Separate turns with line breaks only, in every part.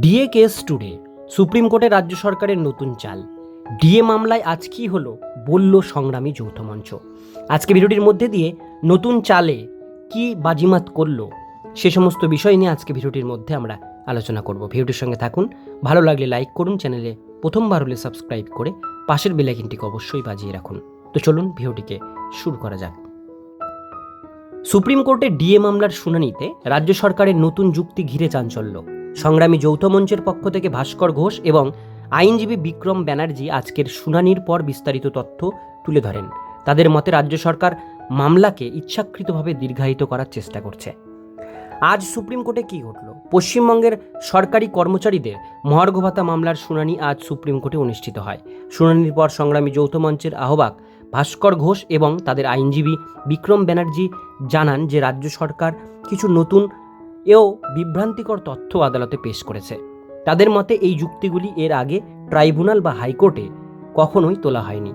DA case today supreme কোর্টে রাজ্য সরকারের নতুন চাল। ডিএ মামলায় আজ কি হলো, বলল সংগ্রামী যৌথ মঞ্চ। আজকে ভিডিওটির মধ্যে দিয়ে নতুন চালে কি বাজিমাত করল, সে সমস্ত বিষয় নিয়ে আজকে ভিডিওটির মধ্যে আমরা আলোচনা করব। ভিডিওটির সঙ্গে থাকুন, ভালো লাগলে লাইক করুন, চ্যানেলে প্রথমবার হলে সাবস্ক্রাইব করে পাশের বেলাইকিনটিকে অবশ্যই বাজিয়ে রাখুন। তো চলুন ভিডিওটিকে শুরু করা যাক। সুপ্রিম কোর্টে ডিএ মামলার শুনানিতে রাজ্য সরকারের নতুন যুক্তি ঘিরে চাঞ্চল্য। সংগ্রামী যৌথ মঞ্চের পক্ষ থেকে ভাস্কর ঘোষ এবং আইনজীবী বিক্রম ব্যানার্জি আজকের শুনানির পর বিস্তারিত তথ্য তুলে ধরেন। তাদের মতে রাজ্য সরকার মামলাকে ইচ্ছাকৃতভাবে দীর্ঘায়িত করার চেষ্টা করছে। আজ সুপ্রিম কোর্টে কি ঘটল? পশ্চিমবঙ্গের সরকারি কর্মচারীদের মহার্ঘ ভাতা মামলার শুনানি আজ সুপ্রিম কোর্টে অনুষ্ঠিত হয়। শুনানির পর সংগ্রামী যৌথ মঞ্চের আহ্বায়ক ভাস্কর ঘোষ এবং তাদের আইনজীবী বিক্রম ব্যানার্জি জানান যে রাজ্য সরকার কিছু নতুন এও বিভ্রান্তিকর তথ্য আদালতে পেশ করেছে। তাদের মতে, এই যুক্তিগুলি এর আগে ট্রাইব্যুনাল বা হাইকোর্টে কখনোই তোলা হয়নি।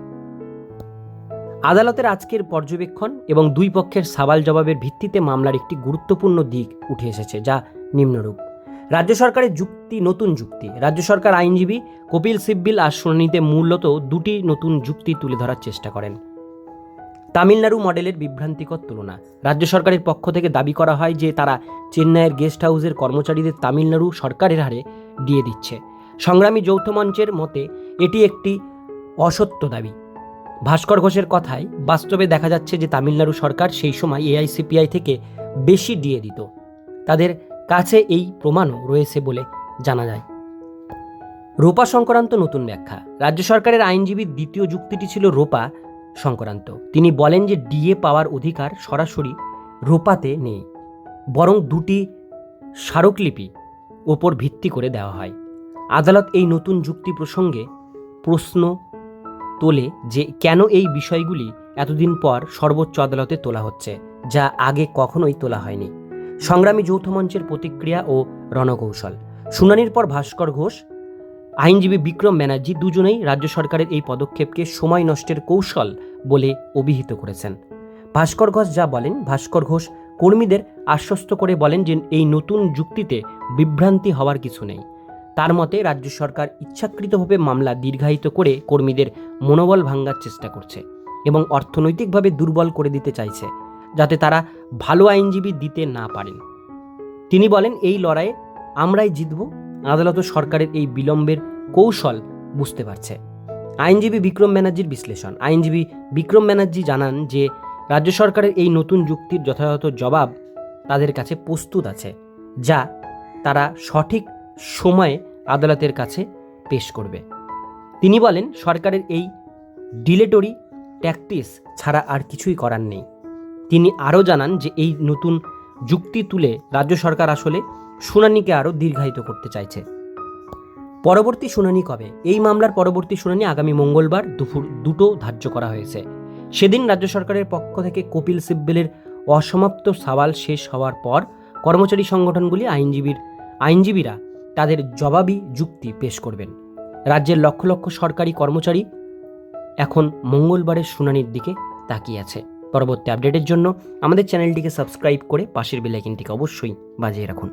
আদালতের আজকের পর্যবেক্ষণ এবং দুই পক্ষের সাবাল জবাবের ভিত্তিতে মামলার একটি গুরুত্বপূর্ণ দিক উঠে এসেছে, যা নিম্নরূপ। রাজ্য সরকারের যুক্তি নতুন যুক্তি। রাজ্য সরকার আইনজীবী কপিল সিব্বিল আর শুনানিতে মূলত দুটি নতুন যুক্তি তুলে ধরার চেষ্টা করেন। তামিলনাড়ু মডেলের বিভ্রান্তিকর তুলনা। রাজ্য সরকারের পক্ষ থেকে দাবি করা হয় যে তারা চেন্নাইয়ের গেস্ট হাউসের কর্মচারীদের তামিলনাড়ু সরকারের হারে দিয়ে দিচ্ছে। সংগ্রামী যৌথ মঞ্চের মতে, এটি একটি অসত্য দাবি। ভাস্কর ঘোষের কথায়, বাস্তবে দেখা যাচ্ছে যে তামিলনাড়ু সরকার সেই সময় এআইসিপিআই থেকে বেশি দিয়ে দিত। তাদের কাছে এই প্রমাণও রয়েছে বলে জানা যায়। রোপা সংক্রান্ত নতুন ব্যাখ্যা। রাজ্য সরকারের আইনজীবীর দ্বিতীয় যুক্তিটি ছিল রোপা সংক্রান্ত। তিনি বলেন যে ডিএ পাওয়ার অধিকার সরাসরি রোপাতে নেই, বরং দুটি স্মারকলিপি ওপর ভিত্তি করে দেওয়া হয়। আদালত এই নতুন যুক্তি প্রসঙ্গে প্রশ্ন তোলে যে কেন এই বিষয়গুলি এতদিন পর সর্বোচ্চ আদালতে তোলা হচ্ছে, যা আগে কখনোই তোলা হয়নি। সংগ্রামী যৌথ মঞ্চের প্রতিক্রিয়া ও রণকৌশল। শুনানির পর ভাস্কর ঘোষ, আইনজীবী বিক্রম ব্যানার্জি দুজনেই রাজ্য সরকারের এই পদক্ষেপকে সময় নষ্টের কৌশল বলে অভিহিত করেছেন। ভাস্কর ঘোষ যা বলেন, ভাস্কর ঘোষ কর্মীদের আশ্বস্ত করে বলেন যে এই নতুন যুক্তিতে বিভ্রান্তি হওয়ার কিছু নেই। তার মতে রাজ্য সরকার ইচ্ছাকৃতভাবে মামলা দীর্ঘায়িত করে কর্মীদের মনোবল ভাঙ্গার চেষ্টা করছে এবং অর্থনৈতিকভাবে দুর্বল করে দিতে চাইছে, যাতে তারা ভালো আইনজীবী দিতে না পারেন। তিনি বলেন, এই লড়াইয়ে আমরাই জিতব। আদালত সরকারের এই বিলম্বের কৌশল বুঝতে পারছে। আইনজীবী বিক্রম ব্যানার্জির বিশ্লেষণ। আইনজীবী বিক্রম ব্যানার্জি জানান যে, রাজ্য সরকারের এই নতুন যুক্তির যথাযথ জবাব তাদের কাছে প্রস্তুত আছে, যা তারা সঠিক সময়ে আদালতের কাছে পেশ করবে। তিনি বলেন, সরকারের এই ডিলেটরি ট্যাকটিস ছাড়া আর কিছুই করার নেই। তিনি আরও জানান যে, এই নতুন যুক্তি তুলে রাজ্য সরকার আসলে শুনানিকে আরও দীর্ঘায়িত করতে চাইছে। পরবর্তী শুনানি কবে? এই মামলার পরবর্তী শুনানি আগামী মঙ্গলবার দুপুর দুটো ধার্য করা হয়েছে। সেদিন রাজ্য সরকারের পক্ষ থেকে কপিল সিব্বেলের অসমাপ্ত সওয়াল শেষ হওয়ার পর কর্মচারী সংগঠনগুলি আইনজীবীর, আইনজীবীরা তাদের জবাবি যুক্তি পেশ করবেন। রাজ্যের লক্ষ লক্ষ সরকারি কর্মচারী এখন মঙ্গলবারের শুনানির দিকে তাকিয়ে আছে। পরবর্তী আপডেটের জন্য আমাদের চ্যানেলটিকে সাবস্ক্রাইব করে পাশের বেলাইকিনটিকে অবশ্যই বাজিয়ে রাখুন।